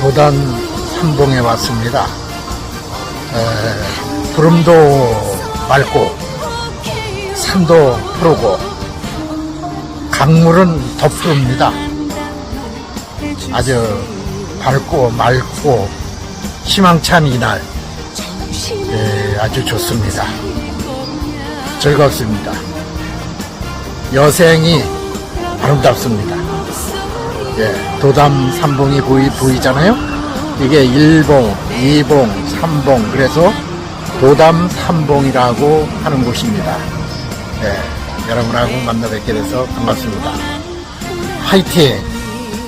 도단 삼봉에 왔습니다. 에, 구름도 맑고 산도 푸르고 강물은 더 푸릅니다. 아주 밝고 맑고 희망찬 이날 에, 예, 아주 좋습니다. 즐겁습니다. 여생이 아름답습니다. 예, 도담 삼봉이 보이, 보이잖아요? 이게 1봉, 2봉, 3봉, 그래서 도담 삼봉이라고 하는 곳입니다. 예, 여러분하고 만나 뵙게 돼서 반갑습니다. 화이팅!